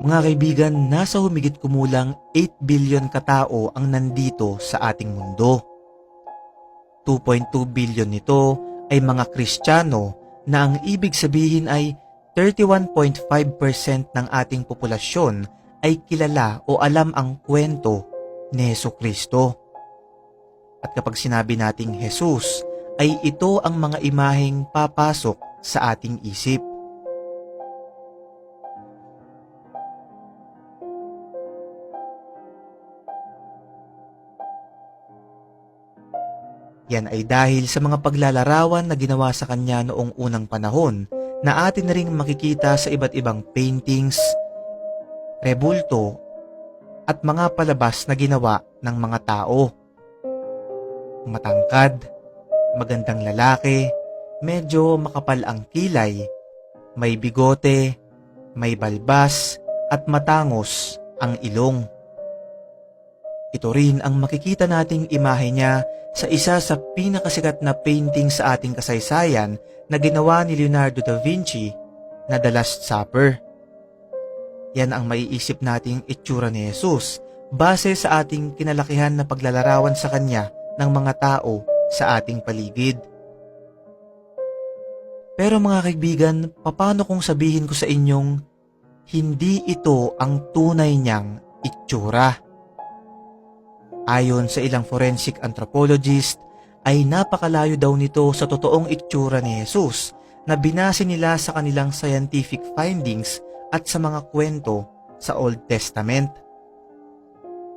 Mga kaibigan, nasa humigit kumulang 8 billion katao ang nandito sa ating mundo. 2.2 billion nito ay mga Kristiyano na ang ibig sabihin ay 31.5% ng ating populasyon ay kilala o alam ang kwento ni Heso Kristo. At kapag sinabi nating Jesus, ay ito ang mga imaheng papasok sa ating isip. Yan ay dahil sa mga paglalarawan na ginawa sa kanya noong unang panahon na atin na ring makikita sa iba't ibang paintings, rebulto, at mga palabas na ginawa ng mga tao. Matangkad, magandang lalaki, medyo makapal ang kilay, may bigote, may balbas, at matangos ang ilong. Ito rin ang makikita nating imahe niya sa isa sa pinakasikat na painting sa ating kasaysayan na ginawa ni Leonardo da Vinci na The Last Supper. Yan ang maiisip nating itsura ni Jesus base sa ating kinalakihan na paglalarawan sa kanya ng mga tao sa ating paligid. Pero mga kaibigan, paano kung sabihin ko sa inyong hindi ito ang tunay niyang itsura? Ayon sa ilang forensic anthropologist, ay napakalayo daw nito sa totoong itsura ni Jesus na binase nila sa kanilang scientific findings at sa mga kwento sa Old Testament.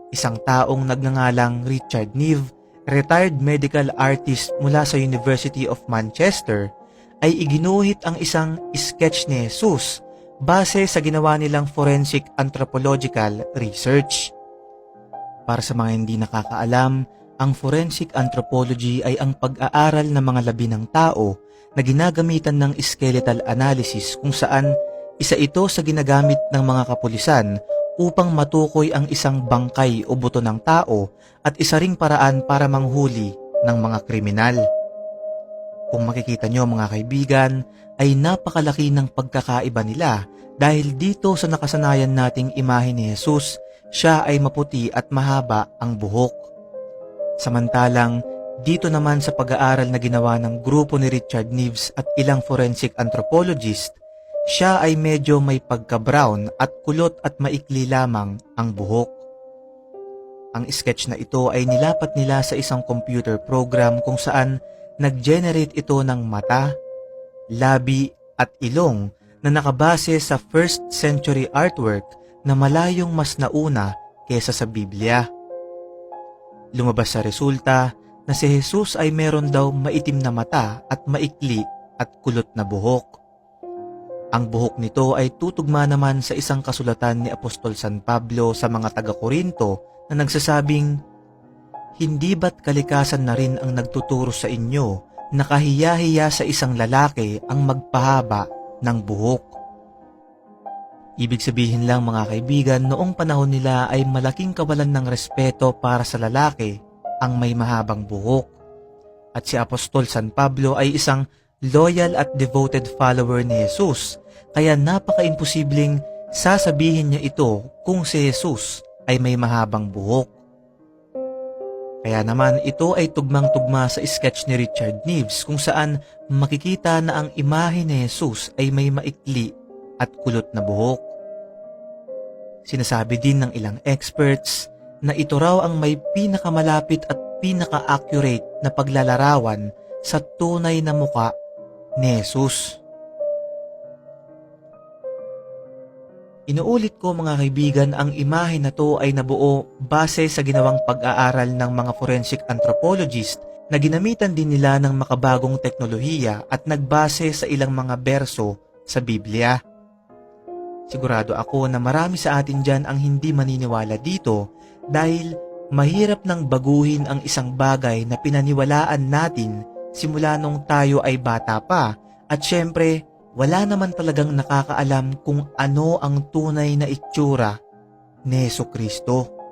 Isang taong nagngangalang Richard Neve, retired medical artist mula sa University of Manchester, ay iginuhit ang isang sketch ni Jesus base sa ginawa nilang forensic anthropological research. Para sa mga hindi nakakaalam, ang forensic anthropology ay ang pag-aaral ng mga labi ng tao na ginagamitan ng skeletal analysis kung saan isa ito sa ginagamit ng mga kapulisan upang matukoy ang isang bangkay o buto ng tao at isa ring paraan para manghuli ng mga kriminal. Kung makikita nyo mga kaibigan, ay napakalaki ng pagkakaiba nila dahil dito sa nakasanayan nating imahe ni Jesus siya ay maputi at mahaba ang buhok. Samantalang, dito naman sa pag-aaral na ginawa ng grupo ni Richard Neves at ilang forensic anthropologist, siya ay medyo may pagka-brown at kulot at maikli lamang ang buhok. Ang sketch na ito ay nilapat nila sa isang computer program kung saan nag-generate ito ng mata, labi at ilong na nakabase sa first century artwork na malayong mas nauna kesa sa Biblia. Lumabas sa resulta na si Jesus ay meron daw maitim na mata at maikli at kulot na buhok. Ang buhok nito ay tutugma naman sa isang kasulatan ni Apostol San Pablo sa mga taga-Korinto na nagsasabing, Hindi ba't kalikasan na rin ang nagtuturo sa inyo na kahiya-hiya sa isang lalaki ang magpahaba ng buhok? Ibig sabihin lang mga kaibigan, noong panahon nila ay malaking kawalan ng respeto para sa lalaki ang may mahabang buhok. At si Apostol San Pablo ay isang loyal at devoted follower ni Jesus, kaya napaka-imposibleng sasabihin niya ito kung si Jesus ay may mahabang buhok. Kaya naman ito ay tugmang-tugma sa sketch ni Richard Neves kung saan makikita na ang imahe ni Jesus ay may maikli at kulot na buhok. Sinasabi din ng ilang experts na ito raw ang may pinakamalapit at pinaka-accurate na paglalarawan sa tunay na muka ni Jesus. Inuulit ko mga kaibigan ang imahe na to ay nabuo base sa ginawang pag-aaral ng mga forensic anthropologist na ginamitan din nila ng makabagong teknolohiya at nagbase sa ilang mga berso sa Biblia. Sigurado ako na marami sa atin dyan ang hindi maniniwala dito dahil mahirap nang baguhin ang isang bagay na pinaniwalaan natin simula nung tayo ay bata pa at syempre wala naman talagang nakakaalam kung ano ang tunay na itsura ni Kristo.